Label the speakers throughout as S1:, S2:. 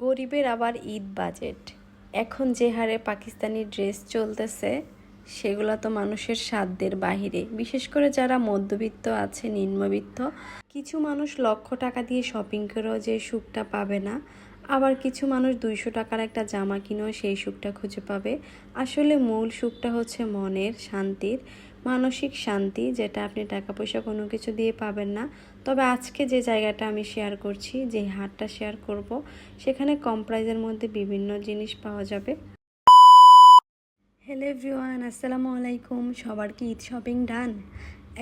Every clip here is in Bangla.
S1: গরিবের আবার ঈদ বাজেট। এখন যে হারে পাকিস্তানি ড্রেস চলতেছে, সেগুলো তো মানুষের সাধ্যের বাহিরে। বিশেষ করে যারা মধ্যবিত্ত আছে, নিম্নবিত্ত, কিছু মানুষ লক্ষ টাকা দিয়ে শপিং করেও যে সুখটা পাবে না, আবার কিছু মানুষ দুইশো টাকার একটা জামা কিনেও সেই সুখটা খুঁজে পাবে। আসলে মূল সুখটা হচ্ছে মনের শান্তির, মানসিক শান্তি, যেটা আপনি টাকা পয়সা কোনো কিছু দিয়ে পাবেন না। তবে আজকে যে জায়গাটা আমি শেয়ার করছি, যে হাটটা শেয়ার করব, সেখানে কম প্রাইজের মধ্যে বিভিন্ন জিনিস পাওয়া যাবে। হ্যালো এভরিওয়ান আসসালামু আলাইকুম। সবার কি ঈদ শপিং ডান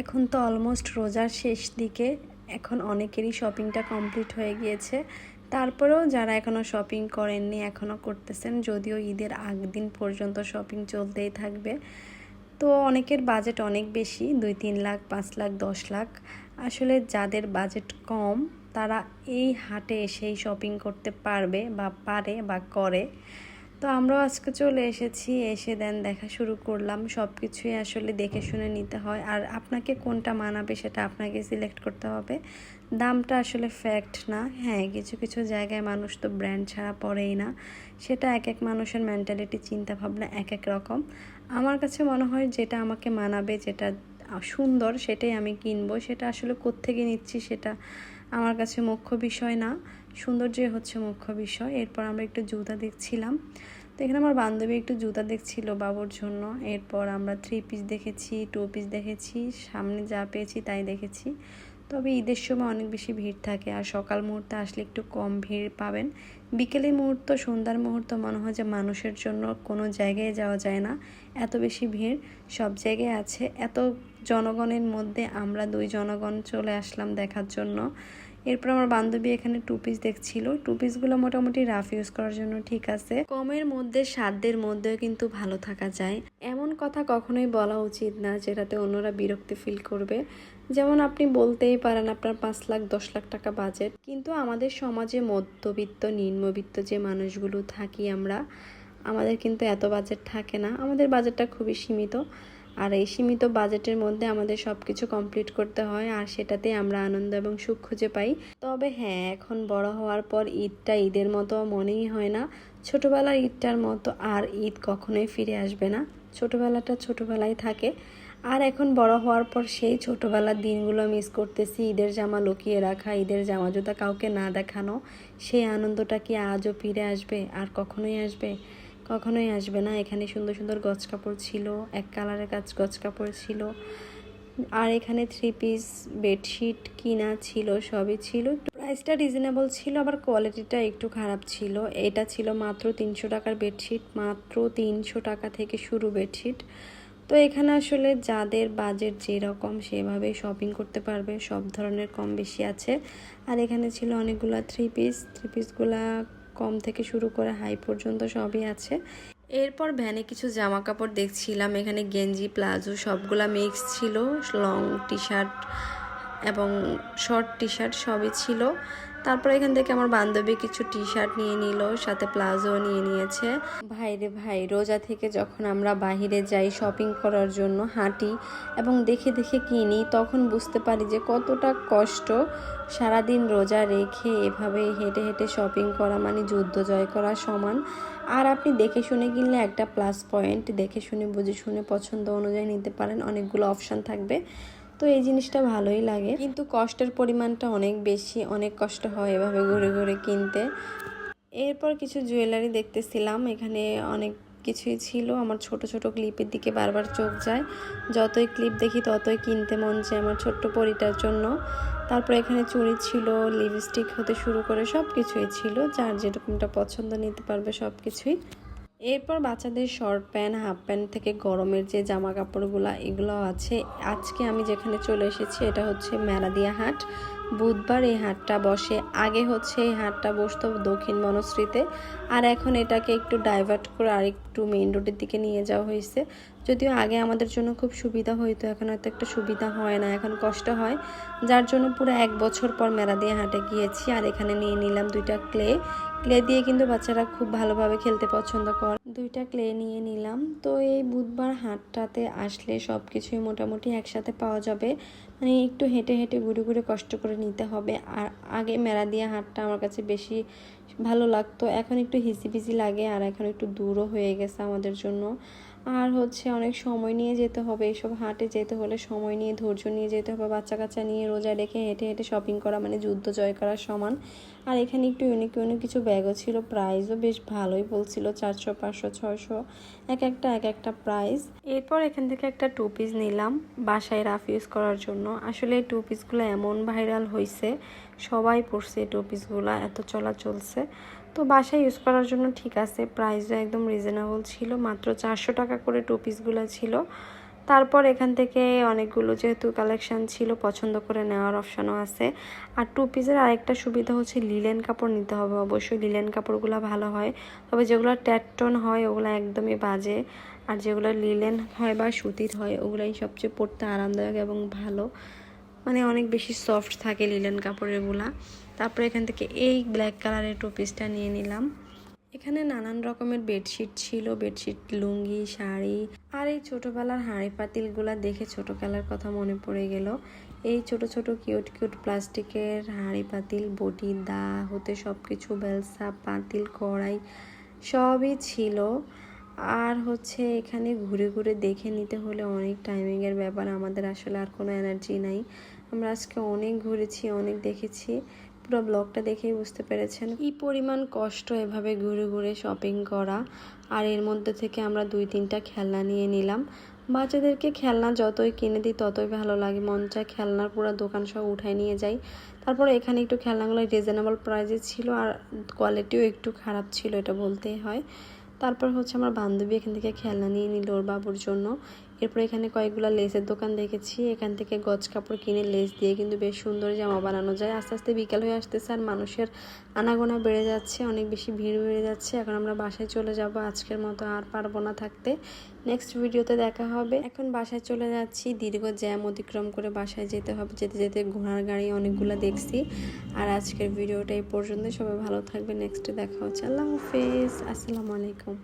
S1: এখন তো অলমোস্ট রোজার শেষ দিকে। এখন অনেকেরই শপিংটা কমপ্লিট হয়ে গিয়েছে। তারপরেও যারা এখনও শপিং করেননি এখনও করতেছেন, যদিও ঈদের আগ দিন পর্যন্ত শপিং চলতেই থাকবে। তো অনেকের বাজেট অনেক বেশি, দুই, তিন লাখ, পাঁচ লাখ, দশ লাখ। আসলে যাদের বাজেট কম, তারা এই হাটে এসেই শপিং করতে পারবে বা পারে বা করে। তো আমরাও আজকে চলে এসেছি, এসে দেন দেখা শুরু করলাম। সব কিছুই আসলে দেখে শুনে নিতে হয়। আর আপনাকে কোনটা মানাবে সেটা আপনাকে সিলেক্ট করতে হবে। দামটা আসলে ফ্যাক্ট না। হ্যাঁ কিছু কিছু জায়গায় মানুষ তো ব্র্যান্ড ছাড়া পড়েই না। সেটা এক এক মানুষের মেন্টালিটি চিন্তাভাবনা এক এক রকম। আমার কাছে মনে হয় যেটা আমাকে মানাবে, যেটা সুন্দর সেটাই আমি কিনবো। সেটা আসলে কোত্থেকে নিচ্ছি সেটা আমার কাছে মুখ্য বিষয় না। সৌন্দর্যই হচ্ছে মুখ্য বিষয়। এরপর আমরা একটু জুতা দেখছিলাম। তো এখানে আমার বান্ধবী একটু জুতা দেখছিল বাবুর জন্য। এরপর আমরা থ্রি পিস দেখেছি টু পিস দেখেছি, সামনে যা পেয়েছি তাই দেখেছি। তবে ঈদের সময় অনেক বেশি ভিড় থাকে আর সকাল মুহূর্তে আসলে একটু কম ভিড় পাবেন। বিকেলের মুহূর্ত, সন্ধ্যার মুহূর্ত মনে হয় যে মানুষের জন্য কোনো জায়গায় যাওয়া যায় না। এত বেশি ভিড় সব জায়গায় আছে। এত জনগণের মধ্যে আমরা দুই জনগণ চলে আসলাম দেখার জন্য। এরপর আমার বান্ধবী এখানে টু পিস দেখছিল। টু পিসগুলো মোটামুটি রাফ ইউজ করার জন্য ঠিক আছে। কমের মধ্যে, সাধ্যের মধ্যেও কিন্তু ভালো থাকা যায়। এমন কথা কখনোই বলা উচিত না যেটাতে অন্যরা বিরক্তি ফিল করবে। যেমন আপনি বলতেই পারেন আপনার পাঁচ লাখ, দশ লাখ টাকা বাজেট কিন্তু আমাদের সমাজে মধ্যবিত্ত, নিম্নবিত্ত যে মানুষগুলো থাকি আমরা, আমাদের কিন্তু এত বাজেট থাকে না। আমাদের বাজেটটা খুবই সীমিত। আর এই সীমিত বাজেটের মধ্যে আমাদের সব কিছু কমপ্লিট করতে হয়, আর সেটাতে আমরা আনন্দ এবং সুখ খুঁজে পাই। তবে হ্যাঁ এখন বড় হওয়ার পর ঈদটা ঈদের মতো মনেই হয় না। ছোটবেলার ঈদটার মতো আর ঈদ কখনোই ফিরে আসবে না। ছোটবেলাটা ছোটবেলায় থাকে। আর এখন বড় হওয়ার পর সেই ছোটবেলার দিনগুলো মিস করতেছি। ঈদের জামা লুকিয়ে রাখা, ঈদের জামা জুতা কাউকে না দেখানো, সেই আনন্দটা কি আজও ফিরে আসবে? আর কখনোই আসবে? কখনোই আসবে না। এখানে সুন্দর সুন্দর গছ কাপড় ছিল, এক কালারের কাজ গছ কাপড় ছিল। আর এখানে থ্রি পিস বেডশিট কিনা ছিল, সবই ছিল। প্রাইসটা রিজনেবল ছিল, আবার কোয়ালিটিটা একটু খারাপ ছিল। এটা ছিল মাত্র তিনশো টাকার বেডশিট মাত্র তিনশো টাকা থেকে শুরু বেডশিট তো এখানে আসলে যাদের বাজেট যেরকম সেভাবে শপিং করতে পারবে, সব ধরনের কম বেশি আছে। আর এখানে ছিল অনেকগুলো থ্রি পিস থ্রি পিসগুলা কম থেকে শুরু করে হাই পর্যন্ত সবই আছে। এরপর ভ্যানে কিছু জামা কাপড় দেখছিলাম, এখানে গেঞ্জি, প্লাজো সবগুলা মিক্স ছিল লং টি শার্ট এবং শর্ট টি শার্ট সবই ছিল। তারপর এখান থেকে আমার বান্ধবী কিছু টি শার্ট নিয়ে নিল, সাথে প্লাজো নিয়ে নিয়েছে। ভাই রে ভাই, রোজা থেকে যখন আমরা বাহিরে যাই শপিং করার জন্য, হাঁটি এবং দেখে দেখে কিনি, তখন বুঝতে পারি যে কতটা কষ্ট সারাদিন রোজা রেখে এভাবে হেঁটে হেঁটে শপিং করা মানে যুদ্ধ জয় করা সমান। আর আপনি দেখে শুনে কিনলে একটা প্লাস পয়েন্ট দেখে শুনে, বুঝে শুনে, পছন্দ অনুযায়ী নিতে পারেন, অনেকগুলো অপশান থাকবে। তো এই জিনিসটা ভালোই লাগে। কিন্তু কষ্টের পরিমাণটা অনেক বেশি, অনেক কষ্ট হয় এভাবে ঘুরে ঘুরে কিনতে। এরপর কিছু জুয়েলারি দেখতেছিলাম, এখানে অনেক কিছুই ছিল। আমার ছোট ছোট ক্লিপের দিকে বারবার চোখ যায়। যতই ক্লিপ দেখি ততই কিনতে মন চায় আমার ছোট্ট পরিটার জন্য। তারপর এখানে চুড়ি ছিল লিপস্টিক হতে শুরু করে সব কিছুই ছিল। যার যেরকমটা পছন্দ নিতে পারবে সব কিছুই এরপর বাচ্চাদের শর্ট প্যান্ট, হাফ প্যান্ট থেকে গরমের যে জামা কাপড়গুলো এগুলো আছে। আজকে আমি যেখানে চলে এসেছি, এটা হচ্ছে মেলাদিয়া হাট। বুধবার এই হাটটা বসে। আগে হচ্ছে এই হাটটা বসতো দক্ষিণ বনশ্রীতে আর এখন এটাকে একটু ডাইভার্ট করে আর একটু মেইন রোডের দিকে নিয়ে যাওয়া হয়েছে। যদিও আগে আমাদের জন্য খুব সুবিধা হইতো, এখন হয়তো একটা সুবিধা হয় না, এখন কষ্ট হয়। যার জন্য পুরো এক বছর পর মেলাদিয়া হাটে গিয়েছি, আর এখানে নিয়ে নিলাম দুইটা ক্লে ক্লে দিয়ে কিন্তু বাচ্চারা খুব ভালোভাবে খেলতে পছন্দ করে দুইটা ক্লে নিয়ে নিলাম। তো এই বুধবার হাটটাতে আসলে সব কিছুই মোটামুটি একসাথে পাওয়া যাবে। মানে একটু হেঁটে হেঁটে ঘুরে ঘুরে কষ্ট করে নিতে হবে। আর আগে মেলা দিয়ে হাটটা আমার কাছে বেশি ভালো লাগতো। এখন একটু হিসিবিসি লাগে আর এখন একটু দূরও হয়ে গেছে আমাদের জন্য। আর হচ্ছে অনেক সময় নিয়ে যেতে হবে। এইসব হাটে যেতে হলে সময় নিয়ে, ধৈর্য নিয়ে যেতে হবে। বাচ্চা কাচ্চা নিয়ে রোজা রেখে হেঁটে হেঁটে শপিং করা মানে যুদ্ধ জয় করার সমান। আর এখানে একটু ইউনিক ইউনিক কিছু ব্যাগও ছিল প্রাইসও বেশ ভালোই বলছিল, চারশো, পাঁচশো, ছয়শো, এক একটা এক একটা প্রাইস এরপর এখান থেকে একটা টু পিস নিলাম, বাসায় রাফ ইউজ করার জন্য। আসলে এই টু পিসগুলো এমন ভাইরাল হয়েছে সবাই পড়ছে এই টু পিসগুলো এত চলা চলছে। তো বাসায় ইউজ করার জন্য ঠিক আছে প্রাইসও একদম রিজনেবল ছিল, মাত্র চারশো টাকা করে টু পিসগুলো ছিল। তারপর এখান থেকে অনেকগুলো যেহেতু কালেকশান ছিল, পছন্দ করে নেওয়ার অপশানও আছে। আর টু পিসের আরেকটা সুবিধা হচ্ছে লিলেন কাপড় নিতে হবে। অবশ্যই লিলেন কাপড়গুলো ভালো হয়। তবে যেগুলো ট্যাটটন হয়, ওগুলো একদমই বাজে। আর যেগুলো লিলেন হয় বা সুতির হয়, ওগুলাই সবচেয়ে পরতে আরামদায়ক এবং ভালো। মানে অনেক বেশি সফট থাকে লিলেন কাপড়েরগুলা। তারপরে এখান থেকে এই ব্ল্যাক কালারের টু পিসটা নিয়ে নিলাম। এখানে নানান রকমের বেডশিট ছিল। বেডশিট লুঙ্গি, শাড়ি আর এই ছোটোবেলার হাঁড়ি পাতিলগুলো দেখে ছোটোবেলার কথা মনে পড়ে গেল। এই ছোট ছোট কিউট কিউট প্লাস্টিকের হাঁড়ি পাতিল, বটি, দা, হতে সব কিছু বেলসা, পাতিল, কড়াই সবই ছিল। আর হচ্ছে এখানে ঘুরে ঘুরে দেখে নিতে হলে অনেক টাইমিংয়ের ব্যাপার, আমাদের আসলে আর কোনো এনার্জি নাই। আমরা আজকে অনেক ঘুরেছি, অনেক দেখেছি। পুরো ব্লগটা দেখেই বুঝতে পেরেছেন। কি পরিমাণ কষ্ট এভাবে ঘুরে ঘুরে শপিং করা। আর এর মধ্যে থেকে আমরা দুই তিনটা খেলনা নিয়ে নিলাম। বাচ্চাদেরকে খেলনা যতই কিনে দিই, ততই ভালো লাগে। মন চায় খেলনার পুরো দোকান সব উঠায় নিয়ে যাই। তারপর এখানে একটু খেলনাগুলো রিজনেবল প্রাইসে ছিল আর কোয়ালিটিও একটু খারাপ ছিল, এটা বলতেই হয়। তারপর হচ্ছে আমার বান্ধবী এখান থেকে খেলনা নিয়ে নিল ওর বাবুর জন্য। এরপর এখানে কয়েকগুলো লেসের দোকান দেখেছি। এখান থেকে গজ কাপড় কিনে লেস দিয়ে কিন্তু বেশ সুন্দর জামা বানানো যায়। আস্তে আস্তে বিকাল হয়ে আসতেছে আর মানুষের আনাগোনা বেড়ে যাচ্ছে, অনেক বেশি ভিড় বেড়ে যাচ্ছে। এখন আমরা বাসায় চলে যাব, আজকের মতো আর পারব না থাকতে। নেক্সট ভিডিওতে দেখা হবে। এখন বাসায় চলে যাচ্ছি। দীর্ঘ জ্যাম অতিক্রম করে বাসায় যেতে হবে, যেতে যেতে ঘোড়ার গাড়ি অনেকগুলো দেখছি। আর আজকের ভিডিওটা এই পর্যন্ত সবাই ভালো থাকবে নেক্সটে দেখা হচ্ছে। আল্লাহ হাফেজ। আসসালামু আলাইকুম।